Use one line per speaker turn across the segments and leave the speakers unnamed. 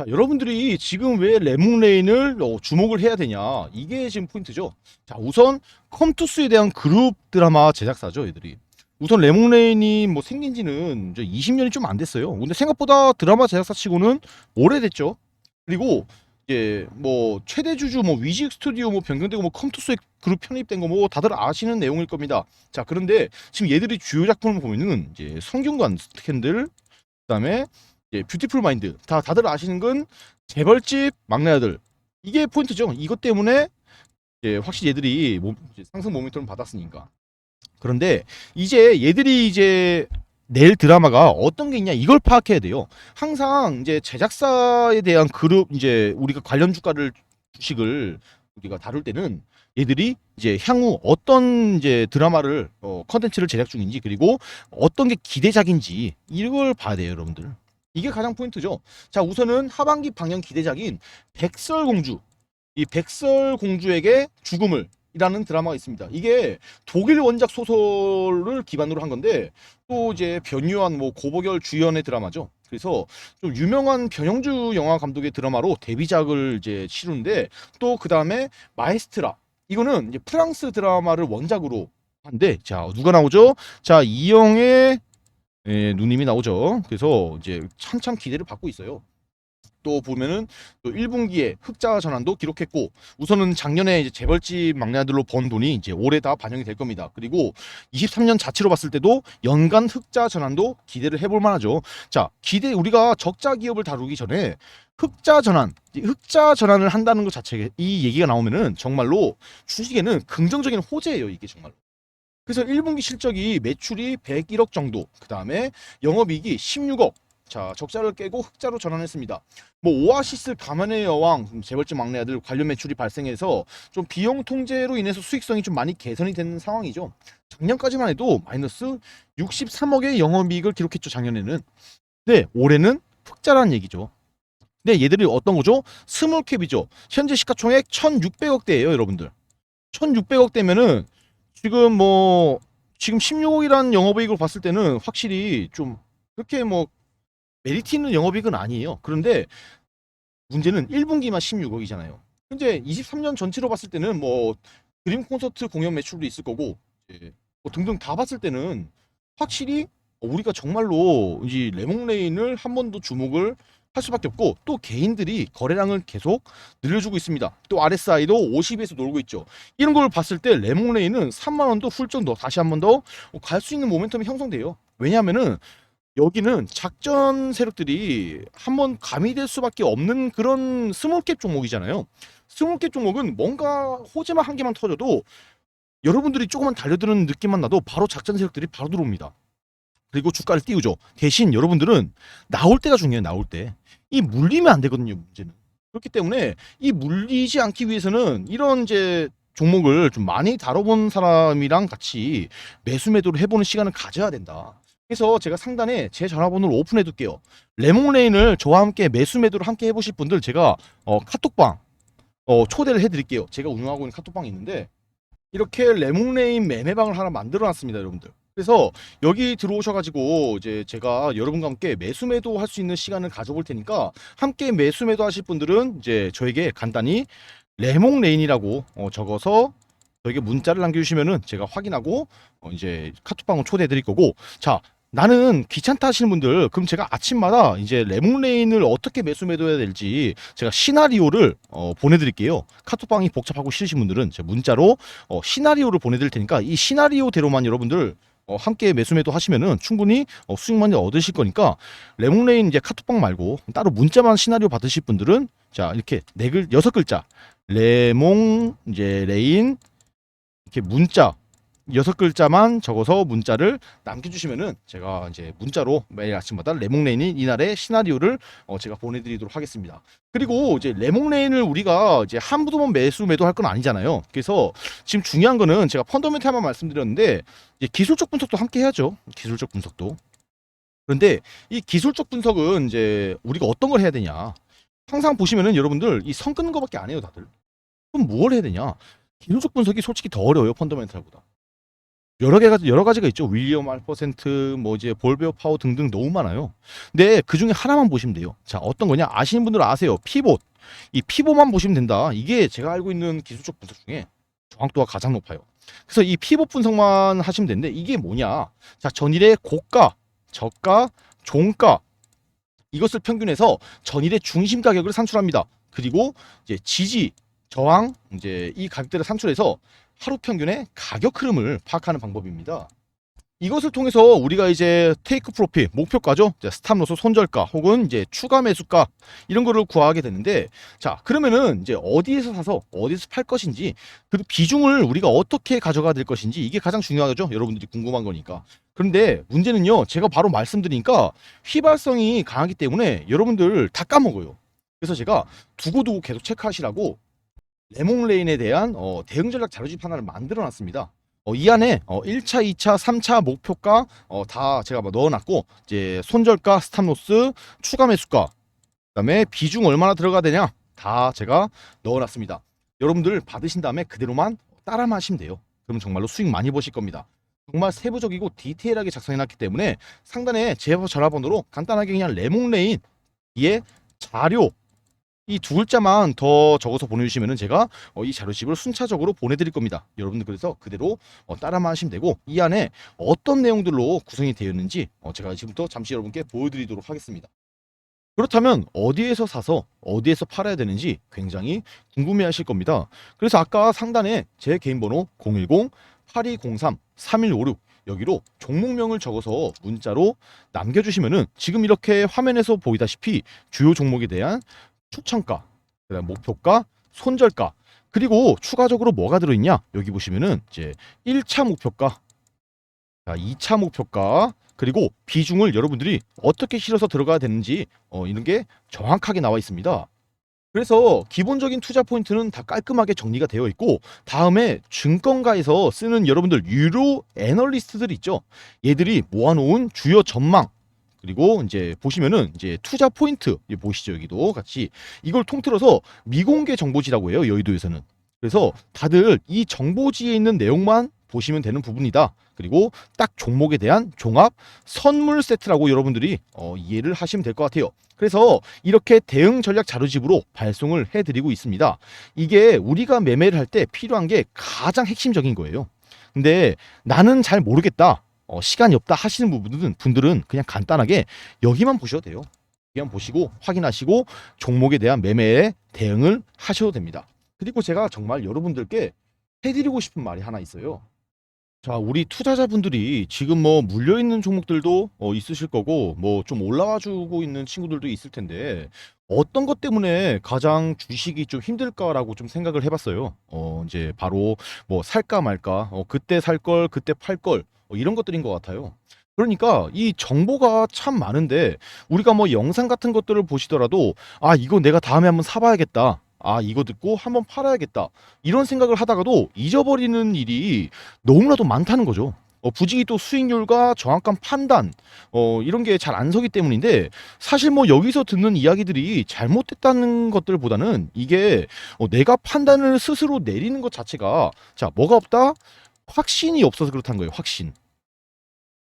자, 여러분들이 지금 왜 레몬레인을 어, 주목을 해야 되냐? 이게 지금 포인트죠. 자, 우선 컴투스에 대한 그룹 드라마 제작사죠, 얘들이. 우선 레몬레인이 뭐 생긴 지는 이제 20년이 좀 안 됐어요. 근데 생각보다 드라마 제작사 치고는 오래됐죠. 그리고 이제 뭐 최대 주주 뭐 위직 스튜디오 뭐 변경되고 뭐 컴투스에 그룹 편입된 거 뭐 다들 아시는 내용일 겁니다. 자, 그런데 지금 얘들이 주요 작품을 보면은 이제 성균관 스캔들 그다음에 이제 뷰티풀 마인드 다 다들 아시는 건 재벌집 막내 아들 이게 포인트죠. 이것 때문에 이제 확실히 얘들이 몸- 상승 모멘텀을 받았으니까. 그런데 이제 얘들이 이제 낼 드라마가 어떤 게 있냐 이걸 파악해야 돼요. 항상 이제 제작사에 대한 그룹 이제 우리가 관련 주가를 주식을 우리가 다룰 때는 얘들이 이제 향후 어떤 이제 드라마를 어 컨텐츠를 제작 중인지 그리고 어떤 게 기대작인지 이걸 봐야 돼요, 여러분들. 이게 가장 포인트죠. 자, 우선은 하반기 방영 기대작인 백설공주. 이 백설공주에게 죽음을 이라는 드라마가 있습니다. 이게 독일 원작 소설을 기반으로 한 건데 또 이제 변유한 뭐 고보결 주연의 드라마죠. 그래서 좀 유명한 변영주 영화 감독의 드라마로 데뷔작을 이제 치르는데 또 그 다음에 마에스트라 이거는 이제 프랑스 드라마를 원작으로 한데 자 누가 나오죠? 자 이영애 예, 누님이 나오죠. 그래서 이제 한참 기대를 받고 있어요. 또 보면은 또 1분기에 흑자 전환도 기록했고 우선은 작년에 이제 재벌집 막내 아들로 번 돈이 이제 올해 다 반영이 될 겁니다. 그리고 23년 자치로 봤을 때도 연간 흑자 전환도 기대를 해볼 만하죠. 자, 기대 우리가 적자 기업을 다루기 전에 흑자 전환, 이 흑자 전환을 한다는 것 자체 이 얘기가 나오면은 정말로 주식에는 긍정적인 호재예요. 이게 정말. 그래서 1분기 실적이 매출이 101억 정도, 그 다음에 영업이익이 16억. 자 적자를 깨고 흑자로 전환했습니다. 뭐 오아시스 가면의 여왕 재벌집 막내 아들 관련 매출이 발생해서 좀 비용 통제로 인해서 수익성이 좀 많이 개선이 되는 상황이죠. 작년까지만 해도 마이너스 63억의 영업이익을 기록했죠 작년에는. 네 올해는 흑자라는 얘기죠. 네 얘들이 어떤 거죠? 스몰캡이죠. 현재 시가총액 1,600억대예요 여러분들. 1,600억대면은 지금 뭐 지금 16억이라는 영업이익을 봤을 때는 확실히 좀 그렇게 뭐 메리트 있는 영업이익은 아니에요. 그런데 문제는 1분기만 16억이잖아요. 현재 23년 전체로 봤을 때는 뭐 드림 콘서트 공연 매출도 있을 거고 이제 뭐 등등 다 봤을 때는 확실히 우리가 정말로 이 레몬레인을 한 번 더 주목을 할 수밖에 없고 또 개인들이 거래량을 계속 늘려주고 있습니다. 또 RSI도 50에서 놀고 있죠. 이런 걸 봤을 때 레몬레인은 3만 원도 훌쩍 더 다시 한 번 더 갈 수 있는 모멘텀이 형성돼요. 왜냐하면은 여기는 작전 세력들이 한번 가미될 수밖에 없는 그런 스몰캡 종목이잖아요. 스몰캡 종목은 뭔가 호재만 한 개만 터져도 여러분들이 조금만 달려드는 느낌만 나도 바로 작전 세력들이 바로 들어옵니다. 그리고 주가를 띄우죠. 대신 여러분들은 나올 때가 중요해요. 나올 때. 이 물리면 안 되거든요. 문제는. 그렇기 때문에 이 물리지 않기 위해서는 이런 이제 종목을 좀 많이 다뤄본 사람이랑 같이 매수 매도를 해보는 시간을 가져야 된다. 그래서 제가 상단에 제 전화번호를 오픈해 둘게요. 레몬레인을 저와 함께 매수 매도를 함께 해보실 분들 제가 어, 카톡방 어, 초대를 해드릴게요. 제가 운영하고 있는 카톡방이 있는데 이렇게 레몬레인 매매방을 하나 만들어놨습니다, 여러분들. 그래서 여기 들어오셔가지고 이제 제가 여러분과 함께 매수 매도 할 수 있는 시간을 가져볼 테니까 함께 매수 매도 하실 분들은 이제 저에게 간단히 레몬레인이라고 어, 적어서 저에게 문자를 남겨주시면은 제가 확인하고 어, 이제 카톡방을 초대해 드릴 거고. 자 나는 귀찮다 하시는 분들 그럼 제가 아침마다 이제 레몬레인을 어떻게 매수 매도해야 될지 제가 시나리오를 어, 보내드릴게요. 카톡방이 복잡하고 싫으신 분들은 제 문자로 어, 시나리오를 보내드릴 테니까 이 시나리오대로만 여러분들 어, 함께 매수 매도 하시면은 충분히 어, 수익 많이 얻으실 거니까 레몬레인 이제 카톡방 말고 따로 문자만 시나리오 받으실 분들은 자 이렇게 네글 여섯 글자 레몬 이제 레인 이렇게 문자 여섯 글자만 적어서 문자를 남겨주시면은 제가 이제 문자로 매일 아침마다 레몬레인이 이날의 시나리오를 어 제가 보내드리도록 하겠습니다. 그리고 이제 레몬레인을 우리가 이제 한 부도만 매수 매도할 건 아니잖아요. 그래서 지금 중요한 거는 제가 펀더멘탈만 말씀드렸는데 기술적 분석도 함께 해야죠. 기술적 분석도. 그런데 이 기술적 분석은 이제 우리가 어떤 걸 해야 되냐? 항상 보시면은 여러분들 이 선 끄는 거밖에 안 해요, 다들. 그럼 뭘 해야 되냐? 기술적 분석이 솔직히 더 어려워요, 펀더멘탈보다. 여러 개가 여러 가지가 있죠. 윌리엄 알퍼센트, 뭐 이제 볼베어 파워 등등 너무 많아요. 근데 그 중에 하나만 보시면 돼요. 자, 어떤 거냐? 아시는 분들은 아세요. 피봇. 이 피봇만 보시면 된다. 이게 제가 알고 있는 기술적 분석 중에 정확도가 가장 높아요. 그래서 이 피봇 분석만 하시면 되는데 이게 뭐냐? 자, 전일의 고가, 저가, 종가 이것을 평균해서 전일의 중심 가격을 산출합니다. 그리고 이제 지지, 저항, 이제 이 가격대를 산출해서 하루 평균의 가격 흐름을 파악하는 방법입니다. 이것을 통해서 우리가 이제 테이크 프로필 목표가죠. 스탑로스 손절가 혹은 이제 추가 매수가 이런 거를 구하게 되는데 자 그러면은 이제 어디에서 사서 어디서 팔 것인지 그 비중을 우리가 어떻게 가져가야 될 것인지 이게 가장 중요하죠. 여러분들이 궁금한 거니까. 그런데 문제는요. 제가 바로 말씀드리니까 휘발성이 강하기 때문에 여러분들 다 까먹어요. 그래서 제가 두고두고 계속 체크하시라고 레몽레인에 대한 어, 대응 전략 자료집 하나를 만들어 놨습니다. 어, 이 안에 어, 1차, 2차, 3차 목표가 어, 다 제가 뭐 넣어놨고 이제 손절가, 스탑로스, 추가 매수가, 그다음에 비중 얼마나 들어가야 되냐 다 제가 넣어놨습니다. 여러분들 받으신 다음에 그대로만 따라만 하시면 돼요. 그럼 정말로 수익 많이 보실 겁니다. 정말 세부적이고 디테일하게 작성해놨기 때문에 상단에 제 전화번호로 간단하게 그냥 레몽레인 의 자료 이 두 글자만 더 적어서 보내주시면은 제가 어, 이 자료집을 순차적으로 보내드릴 겁니다. 여러분들 그래서 그대로 어, 따라만 하시면 되고 이 안에 어떤 내용들로 구성이 되어 있는지 어, 제가 지금부터 잠시 여러분께 보여드리도록 하겠습니다. 그렇다면 어디에서 사서 어디에서 팔아야 되는지 굉장히 궁금해 하실 겁니다. 그래서 아까 상단에 제 개인 번호 010-8203-3156 여기로 종목명을 적어서 문자로 남겨주시면은 지금 이렇게 화면에서 보이다시피 주요 종목에 대한 추천가, 그다음 목표가, 손절가, 그리고 추가적으로 뭐가 들어있냐? 여기 보시면은 이제 1차 목표가, 자, 2차 목표가, 그리고 비중을 여러분들이 어떻게 실어서 들어가야 되는지 어, 이런 게 정확하게 나와 있습니다. 그래서 기본적인 투자 포인트는 다 깔끔하게 정리가 되어 있고 다음에 증권가에서 쓰는 여러분들 유료 애널리스트들 있죠. 얘들이 모아놓은 주요 전망 그리고 이제 보시면은 이제 투자 포인트 이 보시죠? 여기도 같이. 이걸 통틀어서 미공개 정보지라고 해요 여의도에서는. 그래서 다들 이 정보지에 있는 내용만 보시면 되는 부분이다. 그리고 딱 종목에 대한 종합 선물 세트라고 여러분들이 어, 이해를 하시면 될 것 같아요. 그래서 이렇게 대응 전략 자료집으로 발송을 해드리고 있습니다. 이게 우리가 매매를 할 때 필요한 게 가장 핵심적인 거예요. 근데 나는 잘 모르겠다 어, 시간이 없다 하시는 부분들은 분들은 그냥 간단하게 여기만 보셔도 돼요. 여기만 보시고 확인하시고 종목에 대한 매매에 대응을 하셔도 됩니다. 그리고 제가 정말 여러분들께 해드리고 싶은 말이 하나 있어요. 자, 우리 투자자분들이 지금 뭐 물려 있는 종목들도 어, 있으실 거고 뭐 좀 올라와 주고 있는 친구들도 있을 텐데 어떤 것 때문에 가장 주식이 좀 힘들까라고 좀 생각을 해봤어요. 어, 이제 바로 뭐 살까 말까, 어, 그때 살 걸, 그때 팔 걸, 어, 이런 것들인 것 같아요. 그러니까 이 정보가 참 많은데 우리가 뭐 영상 같은 것들을 보시더라도 아, 이거 내가 다음에 한번 사봐야겠다. 아, 이거 듣고 한번 팔아야겠다. 이런 생각을 하다가도 잊어버리는 일이 너무나도 많다는 거죠. 어, 부지기 또 수익률과 정확한 판단, 어, 이런 게 잘 안 서기 때문인데, 사실 뭐 여기서 듣는 이야기들이 잘못됐다는 것들보다는 이게 어, 내가 판단을 스스로 내리는 것 자체가, 자, 뭐가 없다? 확신이 없어서 그렇다는 거예요, 확신.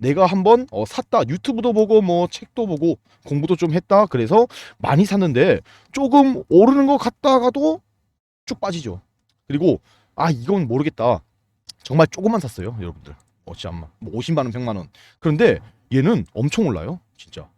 내가 한번 어, 샀다. 유튜브도 보고 뭐 책도 보고 공부도 좀 했다. 그래서 많이 샀는데 조금 오르는 것 같다가도 쭉 빠지죠. 그리고 아 이건 모르겠다. 정말 조금만 샀어요 여러분들. 어 잠만 뭐 50만 원 100만 원. 그런데 얘는 엄청 올라요 진짜.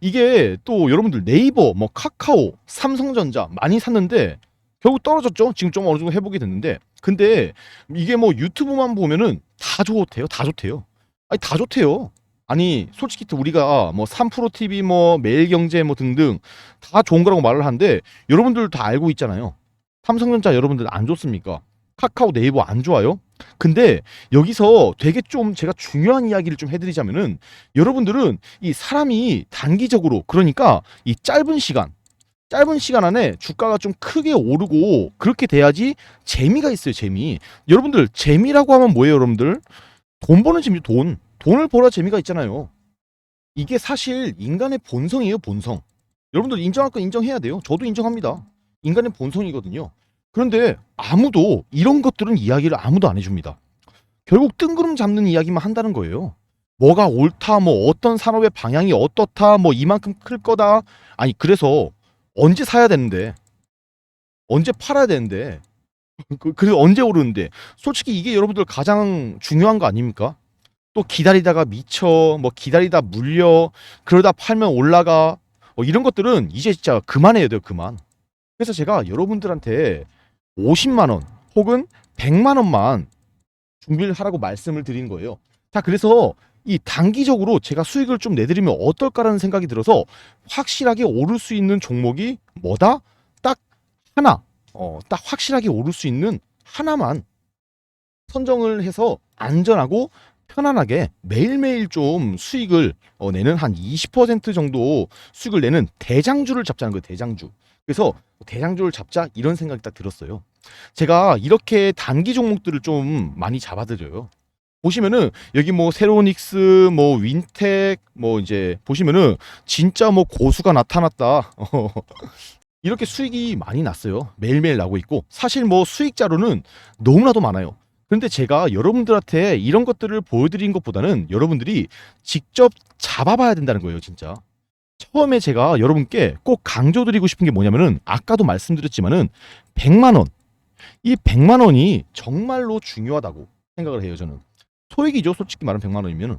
이게 또 여러분들 네이버 뭐 카카오 삼성전자 많이 샀는데 결국 떨어졌죠? 지금 좀 어느 정도 회복이 됐는데. 근데 이게 뭐 유튜브만 보면은 다 좋대요 다 좋대요 아니 다 좋대요. 아니 솔직히 또 우리가 뭐 3프로 TV 뭐 매일경제 뭐 등등 다 좋은 거라고 말을 하는데 여러분들 다 알고 있잖아요. 삼성전자 여러분들 안 좋습니까? 카카오 네이버 안 좋아요? 근데 여기서 되게 좀 제가 중요한 이야기를 좀 해드리자면은 여러분들은 이 사람이 단기적으로 그러니까 이 짧은 시간 짧은 시간 안에 주가가 좀 크게 오르고 그렇게 돼야지 재미가 있어요 재미 여러분들 재미라고 하면 뭐예요 여러분들 돈 버는 재미 돈. 돈을 벌어야 재미가 있잖아요. 이게 사실 인간의 본성이에요 본성. 여러분들 인정할 건 인정해야 돼요. 저도 인정합니다. 인간의 본성이거든요. 그런데 아무도 이런 것들은 이야기를 아무도 안 해줍니다. 결국 뜬구름 잡는 이야기만 한다는 거예요. 뭐가 옳다 뭐 어떤 산업의 방향이 어떻다 뭐 이만큼 클 거다. 아니 그래서 언제 사야 되는데? 언제 팔아야 되는데 그- 그래서 언제 오르는데 솔직히 이게 여러분들 가장 중요한 거 아닙니까? 또 기다리다가 미쳐 뭐 기다리다 물려 그러다 팔면 올라가 뭐 이런 것들은 이제 진짜 그만해야 돼요 그만 그래서 제가 여러분들한테 50만 원 혹은 100만 원만 준비를 하라고 말씀을 드리는 거예요 자 그래서 이 단기적으로 제가 수익을 좀 내드리면 어떨까라는 생각이 들어서 확실하게 오를 수 있는 종목이 뭐다? 딱 하나. 어, 딱 확실하게 오를 수 있는 하나만 선정을 해서 안전하고 편안하게 매일매일 좀 수익을 어, 내는 한 20% 정도 수익을 내는 대장주를 잡자는 거예요. 대장주. 그래서 대장주를 잡자 이런 생각이 딱 들었어요. 제가 이렇게 단기 종목들을 좀 많이 잡아드려요. 보시면은 여기 뭐 세로닉스 뭐 윈텍 뭐 이제 보시면은 진짜 뭐 고수가 나타났다 어, 이렇게 수익이 많이 났어요. 매일매일 나고 있고. 사실 뭐 수익자로는 너무나도 많아요. 그런데 제가 여러분들한테 이런 것들을 보여드린 것보다는 여러분들이 직접 잡아봐야 된다는 거예요 진짜. 처음에 제가 여러분께 꼭 강조드리고 싶은 게 뭐냐면은 아까도 말씀드렸지만은 100만 원 이 100만 원이 정말로 중요하다고 생각을 해요 저는. 소액이죠 솔직히 말하면 100만 원이면